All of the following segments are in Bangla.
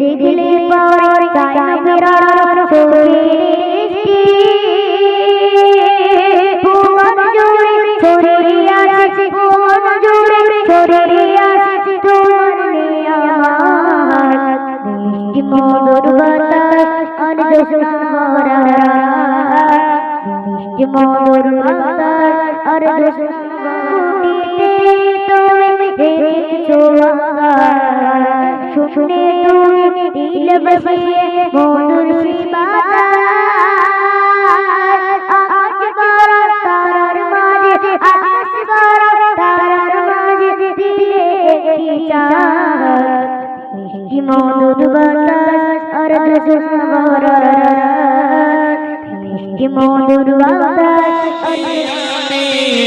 দেখলে পরে চায় ফেরার ভুবন জুড়ে ছড়িয়ে আছে ভুবন শুনে তুমি দিল বসিয়ে মধুর মধুর বাতাস আর মধুর বাতাস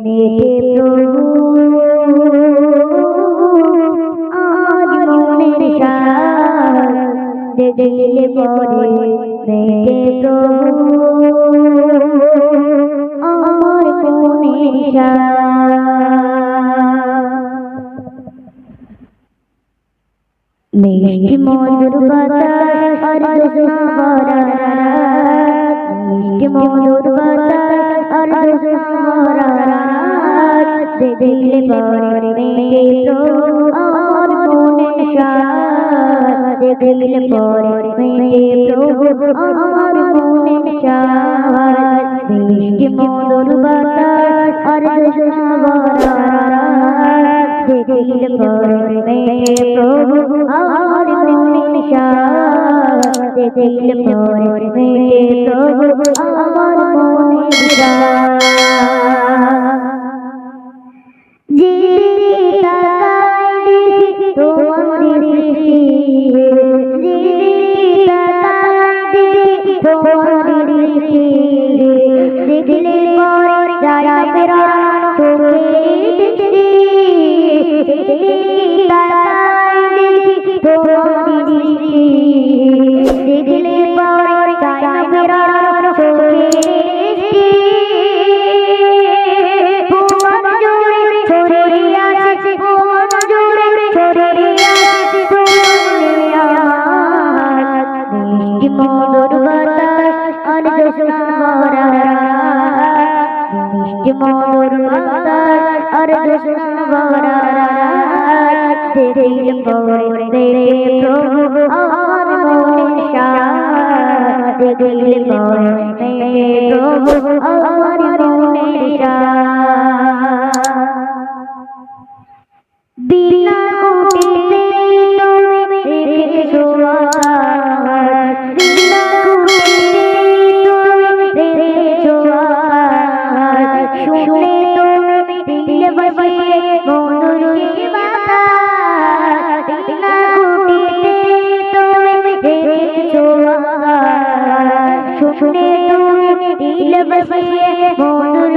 প্রভু আজ মনের সার দেখলে পরে মনের মিষ্টি মধুর বাতাস আর মিষ্টি মধুর বাতাস আর দেখলে পরে প্রভু আমার মনের সার দেখলে পরে মেটে প্রভু আমার মনের সার মিষ্টি মধুর বাতাস আর দেখলে পরে মেটে প্রভু আমার মনের সার দেখলে পরে মেটে প্রভু আমার মনের সার দেখলে পরে যারা দৃষ্টি যেদিকে দেখি মিষ্টি মধুর আর যশোর বরার তেরে মোর তেরে প্রভু আমার শুনে তুমি দিল বসিয়ে মধুর বাতাস বিনা কুটিতে তুমি রেখেছো শুনে তুমি দিল বসিয়ে মধুর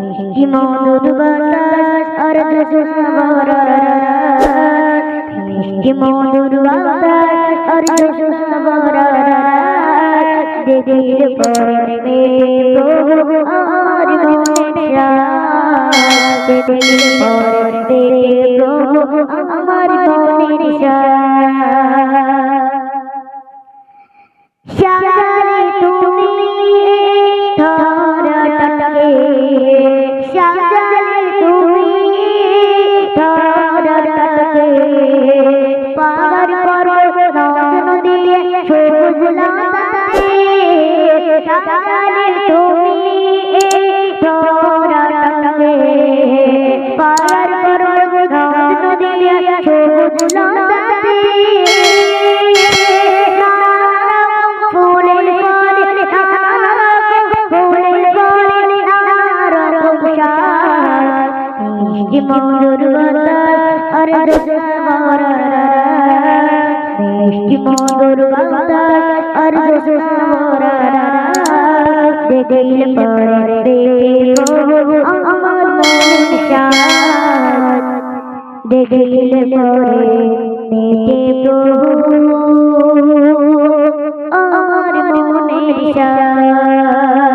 মিষ্টি মধুর বাতাস আর যশোর ভরা মিষ্টি মধুর বাতাস আর আমার জানে তুমি এই প্রণামে পার করব নদ নদিয়া সবুজ লতাতে মরুর আর মরুর। মিষ্টি মরুর আর মরুর। দেখিলে পরে আমার মন প্রভু আমার মনের শান্ত